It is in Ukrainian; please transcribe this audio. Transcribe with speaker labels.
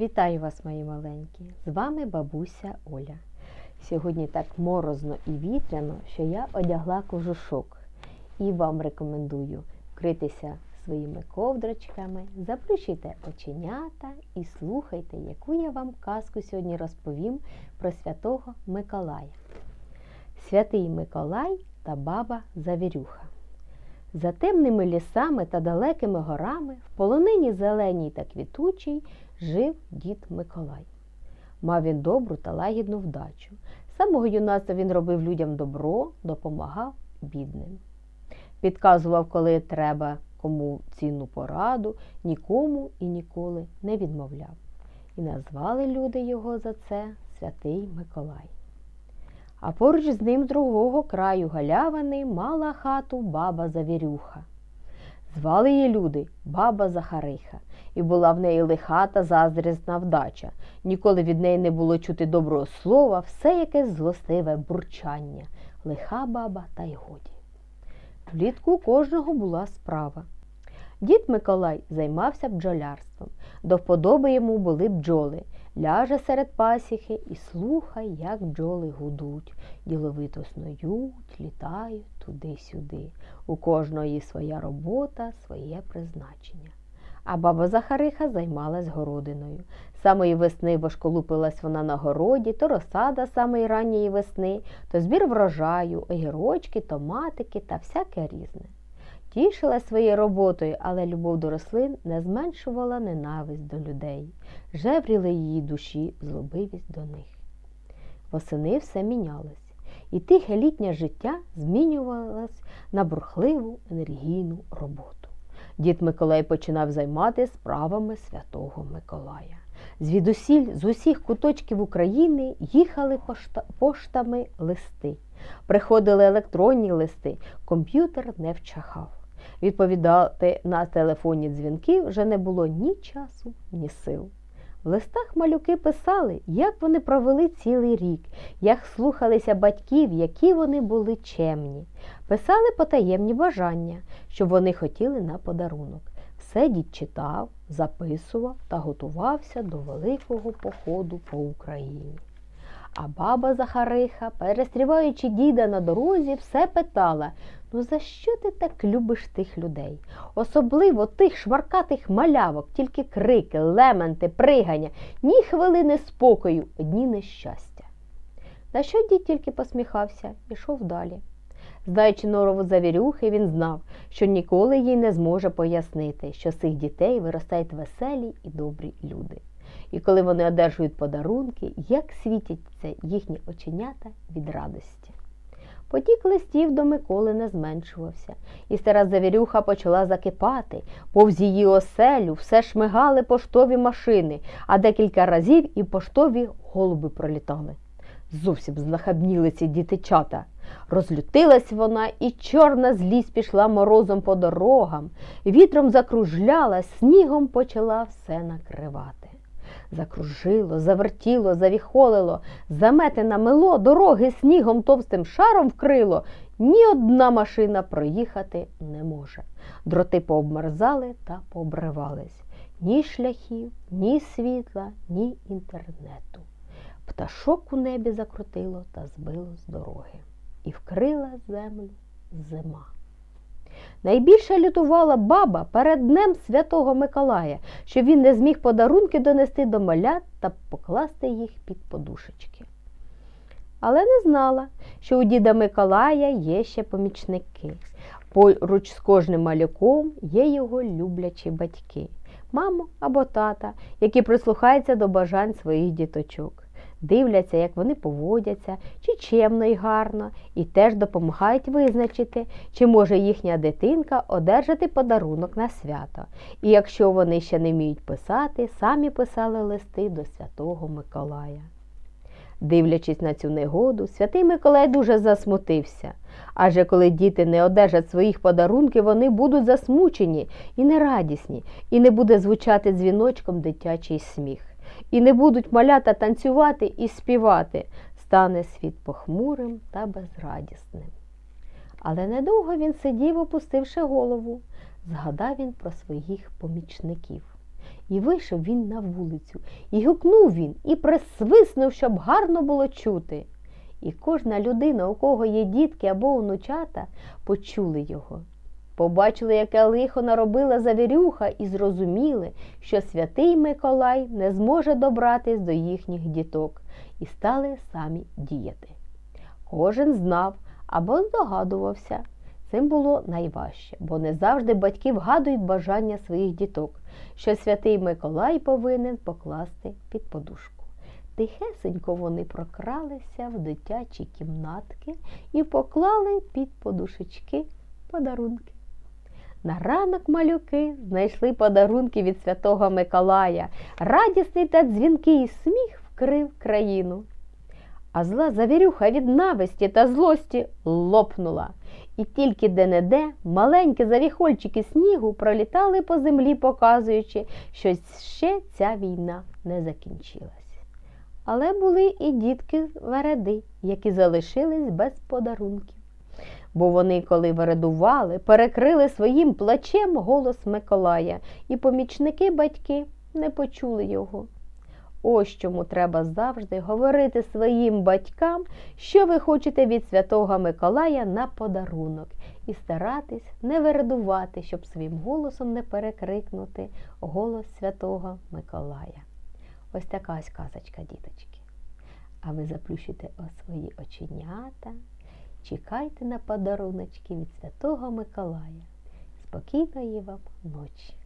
Speaker 1: Вітаю вас, мої маленькі! З вами бабуся Оля. Сьогодні так морозно і вітряно, що я одягла кожушок і вам рекомендую вкритися своїми ковдрочками, заплющуйте оченята і слухайте, яку я вам казку сьогодні розповім про святого Миколая. Святий Миколай та баба Завірюха. За темними лісами та далекими горами, в полонині зеленій та квітучій, жив дід Миколай. Мав він добру та лагідну вдачу. Самого юнацтва він робив людям добро, допомагав бідним. Підказував, коли треба кому цінну пораду, нікому і ніколи не відмовляв. І назвали люди його за це Святий Миколай. А поруч з ним другого краю галявини мала хату баба Завірюха. Звали її люди баба Захариха, і була в неї лиха та заздрісна вдача. Ніколи від неї не було чути доброго слова, все якесь злостиве бурчання, лиха баба та й годі. Влітку кожного була справа. Дід Миколай займався бджолярством. До вподоби йому були бджоли. Ляже серед пасіхи і слухай, як бджоли гудуть, діловито снують, літають туди-сюди. У кожної своя робота, своє призначення. А баба Захариха займалась городиною. Самої весни бошколупилась вона на городі, то розсада самої ранньої весни, то збір врожаю, огірочки, томатики та всяке різне. Тішила своєю роботою, але любов до рослин не зменшувала ненависть до людей, жевріли її душі злобивість до них. Восени все мінялось, і тихе літнє життя змінювалось на бурхливу енергійну роботу. Дід Миколай починав займати справами святого Миколая. Звідусіль з усіх куточків України їхали пошта, поштами листи. Приходили електронні листи, комп'ютер не вчахав. Відповідати на телефонні дзвінки вже не було ні часу, ні сил. В листах малюки писали, як вони провели цілий рік, як слухалися батьків, які вони були чемні. Писали потаємні бажання, що вони хотіли на подарунок. Все дід читав, записував та готувався до великого походу по Україні. А баба Захариха, перестріваючи діда на дорозі, все питала ну за що ти так любиш тих людей? Особливо тих шмаркатих малявок, тільки крики, лементи, пригання, ні хвилини спокою, одні нещастя. На що дід тільки посміхався ішов далі. Знаючи норову завірюхи, він знав, що ніколи їй не зможе пояснити, що з цих дітей виростають веселі і добрі люди. І коли вони одержують подарунки, як світяться їхні оченята від радості. Потік листів до Миколи не зменшувався, і стара завірюха почала закипати, повз її оселю все шмигали поштові машини, а декілька разів і поштові голуби пролітали. Зовсім знахабніли ці дітичата. Розлютилась вона, і чорна злість пішла морозом по дорогам, вітром закружляла, снігом почала все накривати. Закружило, завертіло, завіхолило, замети намело, дороги снігом товстим шаром вкрило. Ні одна машина проїхати не може. Дроти пообмерзали та пообривались. Ні шляхів, ні світла, ні інтернету. Пташок у небі закрутило та збило з дороги. І вкрила землю зима. Найбільше лютувала баба перед Днем Святого Миколая, що він не зміг подарунки донести до малят та покласти їх під подушечки. Але не знала, що у діда Миколая є ще помічники. Поруч з кожним малюком є його люблячі батьки, мама або тата, які прислухаються до бажань своїх діточок дивляться, як вони поводяться, чи чемно і гарно, і теж допомагають визначити, чи може їхня дитинка одержати подарунок на свято. І якщо вони ще не вміють писати, самі писали листи до Святого Миколая. Дивлячись на цю негоду, святий Миколай дуже засмутився. Адже коли діти не одержать своїх подарунків, вони будуть засмучені і нерадісні, і не буде звучати дзвіночком дитячий сміх і не будуть малята танцювати і співати, стане світ похмурим та безрадісним. Але недовго він сидів, опустивши голову, згадав він про своїх помічників. І вийшов він на вулицю, і гукнув він, і присвиснув, щоб гарно було чути. І кожна людина, у кого є дітки або онучата, почули його. Побачили, яке лихо наробила завірюха, і зрозуміли, що святий Миколай не зможе добратись до їхніх діток, і стали самі діяти. Кожен знав або здогадувався. Цим було найважче, бо не завжди батьки вгадують бажання своїх діток, що святий Миколай повинен покласти під подушку. Тихесенько вони прокралися в дитячі кімнатки і поклали під подушечки подарунки. На ранок малюки знайшли подарунки від святого Миколая. Радісний та дзвінкий сміх вкрив країну. А зла завірюха від нависті та злості лопнула. І тільки де-не-де маленькі завіхольчики снігу пролітали по землі, показуючи, що ще ця війна не закінчилась. Але були і дітки вереди, які залишились без подарунків. Бо вони, коли вередували, перекрили своїм плачем голос Миколая, і помічники батьки не почули його. Ось чому треба завжди говорити своїм батькам, що ви хочете від святого Миколая на подарунок, і старатись не вередувати, щоб своїм голосом не перекрикнути голос святого Миколая. Ось така ось казочка, діточки. А ви заплющите свої оченята, чекайте на подаруночки від святого Миколая. Спокійної вам ночі!